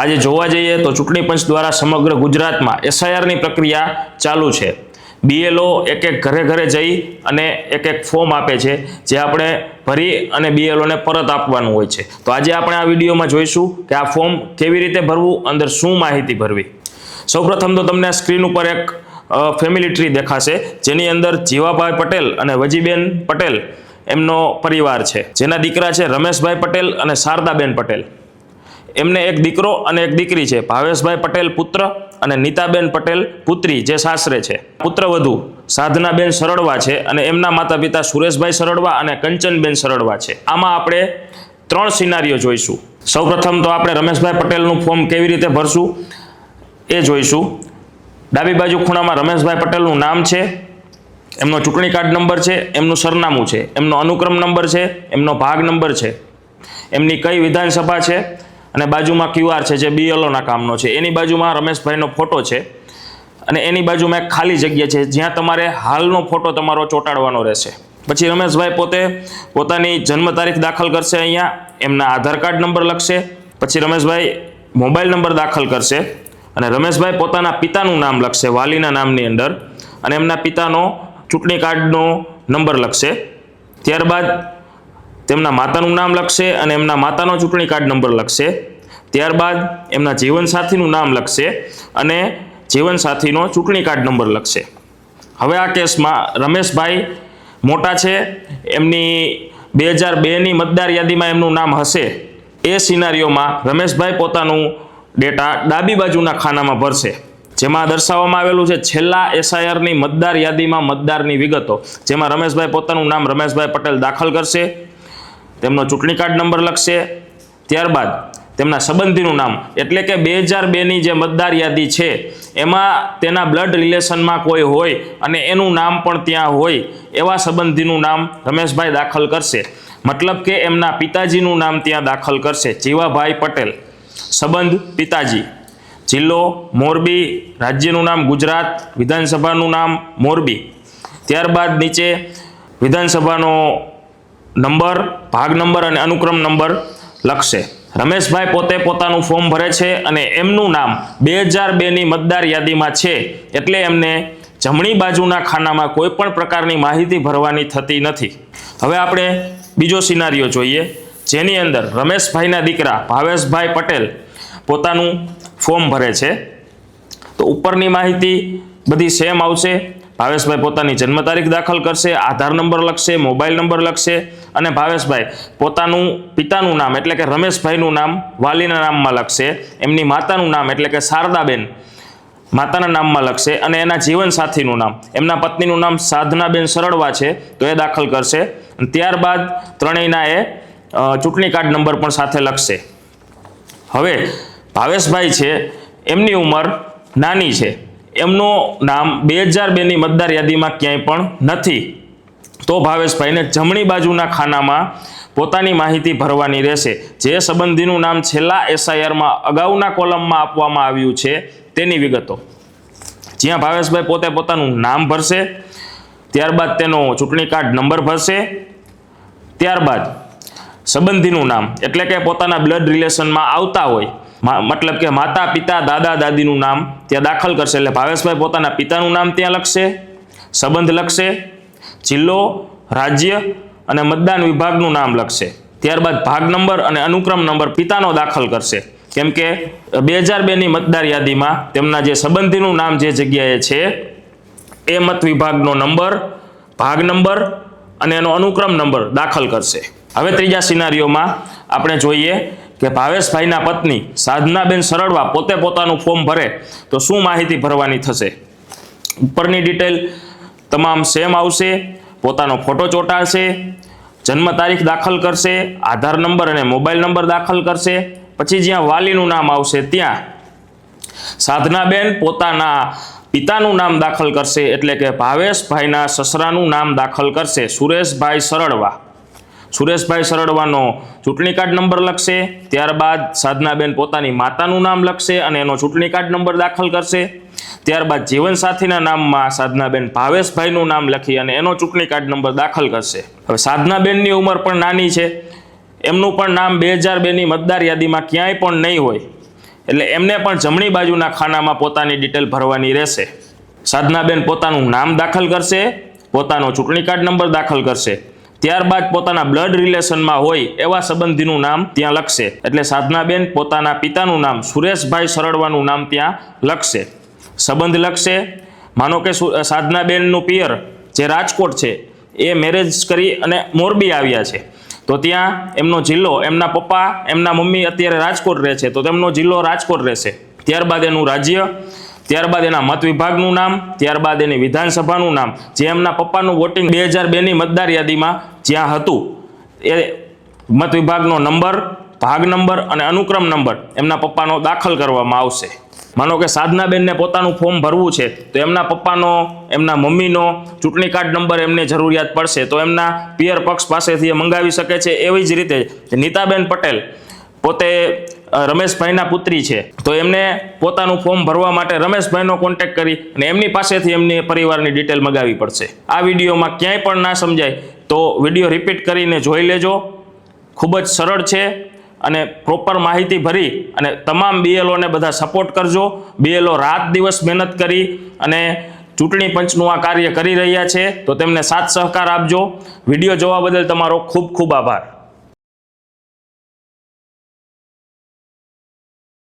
આજે જોવા જઈએ તો ચૂંટણી પંચ દ્વારા સમગ્ર ગુજરાતમાં એસઆઈઆરની પ્રક્રિયા ચાલુ છે. બીએલઓ એક એક ઘરે ઘરે જઈ અને એક એક ફોર્મ આપે છે, જે આપણે ભરી અને બીએલઓને પરત આપવાનું હોય છે. તો આજે આપણે આ વિડીયોમાં જોઈશું કે આ ફોર્મ કેવી રીતે ભરવું, અંદર શું માહિતી ભરવી. સૌપ્રથમ તો તમને સ્ક્રીન ઉપર એક ફેમિલી ટ્રી દેખાશે, જેની અંદર જીવાભાઈ પટેલ અને વજીબેન પટેલ એમનો પરિવાર છે. જેના દીકરા છે રમેશભાઈ પટેલ અને શારદાબેન પટેલ. એમને એક દીકરો અને એક દીકરી છે. ભાવેશભાઈ પટેલ પુત્ર અને નીતાબેન પટેલ પુત્રી, જે સાસરે છે. પુત્ર વધુ સાધનાબેન સરળવા છે અને એમના માતા પિતા સુરેશભાઈ સરળવા અને કંચનબેન સરળવા છે. આમાં આપણે ત્રણ સિનારીઓ જોઈશું. સૌપ્રથમ તો આપણે રમેશભાઈ પટેલનું ફોર્મ કેવી રીતે ભરશું એ જોઈશું. ડાબી બાજુ ખૂણામાં રમેશભાઈ પટેલનું નામ છે, એમનો ચૂંટણી કાર્ડ નંબર છે, એમનું સરનામું છે, એમનો અનુક્રમ નંબર છે, એમનો ભાગ નંબર છે. એમની કઈ વિધાનસભા છે અને બાજુમાં ક્યુઆર છે, જે બીએલઓના કામનો છે. એની બાજુમાં રમેશભાઈનો ફોટો છે અને એની બાજુમાં એક ખાલી જગ્યા છે, જ્યાં તમારે હાલનો ફોટો તમારો ચોંટાડવાનો રહેશે. પછી રમેશભાઈ પોતે પોતાની જન્મ તારીખ દાખલ કરશે અહીંયા, એમના આધાર કાર્ડ નંબર લખશે, પછી રમેશભાઈ મોબાઈલ નંબર દાખલ કરશે અને રમેશભાઈ પોતાના પિતાનું નામ લખશે, વાલીના નામની અંદર, અને એમના પિતાનો ચૂંટણી કાર્ડનો નંબર લખશે. ત્યારબાદ તેમના માતાનું નામ લખશે અને એમના માતાનો ચૂંટણી કાર્ડ નંબર લખશે. ત્યારબાદ એમના જીવનસાથીનું નામ લખશે અને જીવનસાથીનો ચૂંટણી કાર્ડ નંબર લખશે. હવે આ કેસમાં રમેશભાઈ મોટા છે. એમની બે હજાર બેની મતદાર યાદીમાં એમનું નામ હશે. એ સિનારીઓમાં રમેશભાઈ પોતાનું ડેટા ડાબી બાજુના ખાનામાં ભરશે. જેમાં દર્શાવવામાં આવેલું છે, છેલ્લા એસઆઈઆરની મતદાર યાદીમાં મતદારની વિગતો, જેમાં રમેશભાઈ પોતાનું નામ રમેશભાઈ પટેલ દાખલ કરશે. તેમનો ચૂંટણી કાર્ડ નંબર લખશે. ત્યારબાદ તેમના સંબંધીનું નામ, એટલે કે બે હજાર બેની જે મતદાર યાદી છે, એમાં તેના બ્લડ રિલેશનમાં કોઈ હોય અને એનું નામ પણ ત્યાં હોય, એવા સંબંધીનું નામ રમેશભાઈ દાખલ કરશે. મતલબ કે એમના પિતાજીનું નામ ત્યાં દાખલ કરશે. જીવાભાઈ પટેલ. સંબંધ, પિતાજી. જિલ્લો, મોરબી. રાજ્યનું નામ ગુજરાત. વિધાનસભાનું નામ મોરબી. ત્યારબાદ નીચે વિધાનસભાનો નંબર, ભાગ નંબર અને અનુક્રમ નંબર લખશે. રમેશભાઈ પોતે પોતાનું ફોર્મ ભરે છે અને એમનું નામ બે હજાર બેની મતદાર યાદીમાં છે એટલે એમને જમણી બાજુના ખાનામાં કોઈ પણ પ્રકારની માહિતી ભરવાની થતી નથી. હવે આપણે બીજો સિનારીઓ જોઈએ. જેની અંદર રમેશભાઈના દીકરા ભાવેશભાઈ પટેલ પોતાનું ફોર્મ ભરે છે. તો ઉપરની માહિતી બધી સેમ આવશે. ભાવેશભાઈ પોતાની જન્મ તારીખ દાખલ કરશે, આધાર નંબર લખશે, મોબાઈલ નંબર લખશે અને ભાવેશભાઈ પોતાનું પિતાનું નામ એટલે કે રમેશભાઈનું નામ વાલીના નામમાં લખશે, એમની માતાનું નામ એટલે કે શારદાબેન માતાના નામમાં લખશે અને એના જીવનસાથીનું નામ, એમના પત્નીનું નામ સાધનાબેન સરળવા છે, તો એ દાખલ કરશે ત્યારબાદ ત્રણેયના એ ચૂંટણી કાર્ડ નંબર પણ સાથે લખશે. હવે ભાવેશભાઈ છે, એમની ઉંમર નાની છે. એમનું નામ બે હજાર બેની મતદાર યાદીમાં ક્યાંય પણ નથી. તો ભાવેશભાઈને જમણી બાજુના ખાનામાં પોતાની માહિતી ભરવાની રહેશે. જે સંબંધીનું નામ છેલ્લા એસઆઈઆરમાં અગાઉના કોલમમાં આપવામાં આવ્યું છે તેની વિગતો. જ્યાં ભાવેશભાઈ પોતે પોતાનું નામ ભરશે, ત્યારબાદ તેનો ચૂંટણી કાર્ડ નંબર ભરશે, ત્યારબાદ સંબંધીનું નામ, એટલે કે પોતાના બ્લડ રિલેશનમાં આવતા હોય મતલબ કે માતા, પિતા, દાદા, દાદીનું નામ ત્યાં દાખલ કરશે. એટલે ભાવેશભાઈ પોતાના પિતાનું નામ ત્યાં લખશે, સંબંધ લખશે, જિલ્લો, રાજ્ય અને મતદાન વિભાગનું નામ લખશે. ત્યારબાદ ભાગ નંબર અને અનુક્રમ નંબર પિતાનો દાખલ કરશે. કેમ કે બે હજાર બેની મતદાર યાદીમાં તેમના જે સંબંધીનું નામ જે જગ્યાએ છે, એ મત વિભાગનો નંબર, ભાગ નંબર અને એનો અનુક્રમ નંબર દાખલ કરશે. હવે ત્રીજા સિનારીઓમાં આપણે જોઈએ કે ભાવેશભાઈના પત્ની સાધનાબેન સરળવા પોતે પોતાનું ફોર્મ ભરે તો શું માહિતી ભરવાની થશે? ઉપરની ડિટેલ તમામ સેમ આવશે, પોતાનો ફોટો ચોંટાડશે, જન્મ તારીખ દાખલ કરશે, આધાર નંબર અને મોબાઈલ નંબર દાખલ કરશે, પછી જ્યાં વાલીનું નામ આવશે ત્યાં. સાધનાબેન પોતાના પિતાનું નામ દાખલ કરશે એટલે કે ભાવેશભાઈના સસરાનું નામ દાખલ કરશે, સુરેશભાઈ સરળવા. સુરેશભાઈ સરડવાનો ચૂંટણી કાર્ડ નંબર લખશે. ત્યારબાદ સાધનાબેન પોતાની માતાનું નામ લખશે અને એનો ચૂંટણી કાર્ડ નંબર દાખલ કરશે. ત્યારબાદ જીવનસાથીના નામમાં સાધનાબેન ભાવેશભાઈનું નામ લખી અને એનો ચૂંટણી કાર્ડ નંબર દાખલ કરશે. હવે સાધનાબેનની ઉંમર પણ નાની છે. એમનું પણ નામ બે હજાર બેની મતદાર યાદીમાં ક્યાંય પણ નહીં હોય. એટલે એમને પણ જમણી બાજુના ખાનામાં પોતાની ડિટેલ ભરવાની રહેશે. સાધનાબેન પોતાનું નામ દાખલ કરશે. પોતાનો ચૂંટણી કાર્ડ નંબર દાખલ કરશે. ત્યારબાદ પોતાના બ્લડ રિલેશનમાં હોય એવા સંબંધીનું નામ ત્યાં લખશે. એટલે સાધનાબેન પોતાના પિતાનું નામ સુરેશભાઈ સરળવાનું નામ ત્યાં લખશે. સંબંધ લખશે. માનો કે સાધનાબેનનું પિયર જે રાજકોટ છે, એ મેરેજ કરી અને મોરબી આવ્યા છે. તો ત્યાં એમનો જિલ્લો, એમના પપ્પા, એમના મમ્મી અત્યારે રાજકોટ રહે છે. તો તેમનો જિલ્લો રાજકોટ રહેશે. ત્યારબાદ એનું રાજ્ય ત્યારબાદ એના મત વિભાગનું નામ, ત્યારબાદ એની વિધાનસભાનું નામ, જે એમના પપ્પાનું વોટિંગ બે હજાર બેની મતદાર યાદીમાં જ્યાં હતું, એ મત વિભાગનો નંબર, ભાગ નંબર અને અનુક્રમ નંબર એમના પપ્પાનો દાખલ કરવામાં આવશે. માનો કે સાધનાબેનને પોતાનું ફોર્મ ભરવું છે, તો એમના પપ્પાનો, એમના મમ્મીનો ચૂંટણી કાર્ડ નંબર એમને જરૂરિયાત પડશે, તો એમના પિયર પક્ષ પાસેથી એ મંગાવી શકે છે. એવી જ રીતે નીતાબેન પટેલ પોતે રમેશભાઈના પુત્રી છે. તો એમને પોતાનું ફોર્મ ભરવા માટે રમેશભાઈનો કોન્ટેક્ટ કરી અને એમની પાસેથી એમની પરિવારની ડિટેલ મગાવી પડશે. આ વિડીયોમાં ક્યાંય પણ ના સમજાય તો વીડિયો રિપીટ કરીને જોઈ લેજો. ખૂબ જ સરળ છે અને પ્રોપર માહિતી ભરી અને તમામ બીએલઓને બધા સપોર્ટ કરજો. બીએલઓ રાત દિવસ મહેનત કરી અને ચૂંટણી પંચનું આ કાર્ય કરી રહ્યા છે. તો તેમને સાથ સહકાર આપજો. વીડિયો જોવા બદલ તમારો ખૂબ ખૂબ આભાર.